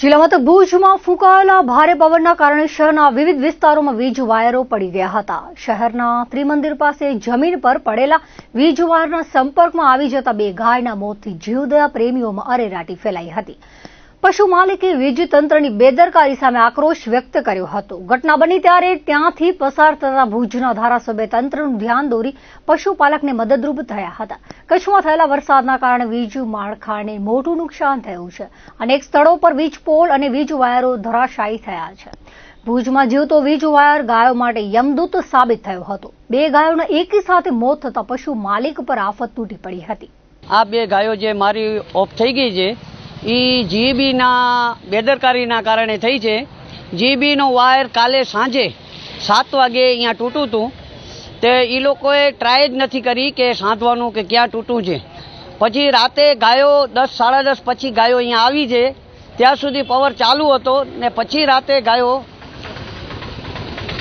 જિલ્લા મથક ભુજમાં ફૂંકાયેલા ભારે પવનના કારણે શહેરના વિવિધ વિસ્તારોમાં વીજ વાયરો પડી ગયા હતા. શહેરના ત્રિમંદિર પાસે જમીન પર પડેલા વીજ વાયરના સંપર્કમાં આવી જતા બે ગાયના મોતથી જીવદયા પ્રેમીઓમાં અરેરાટી ફેલાઈ હતી. પશુ માલિકે વીજ તંત્રની બેદરકારી સામે આક્રોશ વ્યક્ત કર્યો હતો. ઘટના બની ત્યારે ત્યાંથી પસાર થતા ભુજના ધારાસભ્ય તંત્રનું ધ્યાન દોરી પશુપાલકને મદદરૂપ થયા હતા. કચ્છમાં થયેલા વરસાદના કારણે વીજ માળખાને મોટું નુકસાન થયું છે. અનેક સ્થળો પર વીજ પોલ અને વીજ વાયરો ધરાશાયી થયા છે. ભુજમાં જીવતો વીજ વાયર ગાયો માટે યમદૂત સાબિત થયો હતો. બે ગાયોના એક સાથે મોત થતા પશુ માલિક પર આફત તૂટી પડી હતી. આ બે ગાયો જે મારી ઓફ થઈ ગઈ છે એ જીબીના બેદરકારીના કારણે થઈ છે. જીબીનો વાયર કાલે સાંજે સાત વાગે અહીંયા તૂટું હતું. તે એ લોકોએ ટ્રાય જ નથી કરી કે સાંધવાનું કે ક્યાં તૂટું છે. પછી રાતે ગાયો દસ, સાડા દસ પછી ગાયો અહીંયા આવી છે. ત્યાં સુધી પવર ચાલુ હતો ને પછી રાતે ગાયો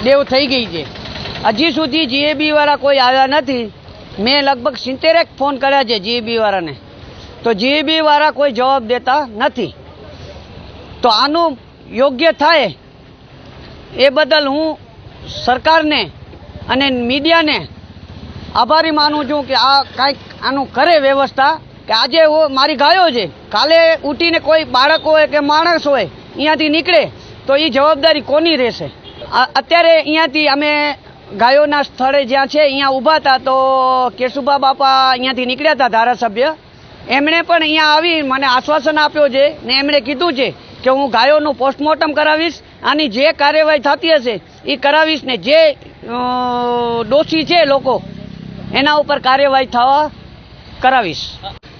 દેવ થઈ ગઈ છે. હજી સુધી જીએબીવાળા કોઈ આવ્યા નથી. મેં લગભગ સિત્તેરેક ફોન કર્યા છે જીએબી વાળાને તો જીએબી વાળા કોઈ જવાબ દેતા નથી. તો આનું યોગ્ય થાય એ બદલ હું સરકારને અને મીડિયાને આભારી માનું છું કે આ કાંઈક આનું કરે વ્યવસ્થા કે આજે મારી ગાયો છે, કાલે ઉઠીને કોઈ બાળક હોય કે માણસ હોય અહીંયાથી નીકળે તો એ જવાબદારી કોની રહેશે? અત્યારે અહીંયાથી અમે ગાયોના સ્થળે જ્યાં છે અહીંયા ઊભા હતા તો કેશુભા બાપા અહીંયાથી નીકળ્યા હતા ધારાસભ્ય. એમણે પણ અહીંયા આવી મને આશ્વાસન આપ્યો છે ને એમણે કીધું છે કે હું ગાયોનું પોસ્ટમોર્ટમ કરાવીશ, આની જે કાર્યવાહી થતી હશે એ કરાવીશ ને જે દોષી છે લોકો, એના ઉપર કાર્યવાહી થવા કરાવીશ.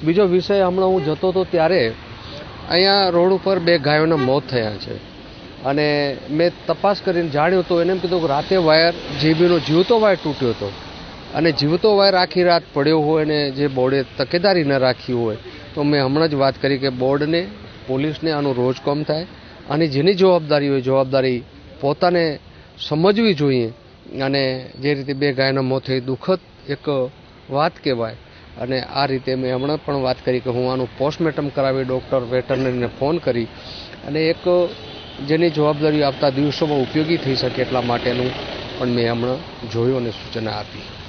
બીજો વિષય હમણાં હું જતો હતો ત્યારે અહીંયા રોડ ઉપર બે ગાયોના મોત થયા છે. અને મેં તપાસ કરીને જાણ્યું તો એને એમ કીધું કે રાતે વાયર જીબીનો જીવતો વાયર તૂટ્યો હતો. અને જીવતો વાયર આખી રાત પડ્યો હોય અને જે બોર્ડે તકેદારી ન રાખી હોય, તો મેં હમણાં જ વાત કરી કે બોર્ડને, પોલીસને આનું રોજ કોમ થાય. અને જેની જવાબદારી હોય, જવાબદારી પોતાને સમજવી જોઈએ. અને જે રીતે બે ગાયના મોત થઈ, દુઃખદ એક વાત કહેવાય. અને આ રીતે મેં હમણાં પણ વાત કરી કે હું આનું પોસ્ટમોર્ટમ કરાવી, ડૉક્ટર વેટરનરીને ફોન કરી. અને એક જેની જવાબદારી આપતા દિવસોમાં ઉપયોગી થઈ શકે એટલા માટેનું પણ મેં હમણાં જોયું અને સૂચના આપી.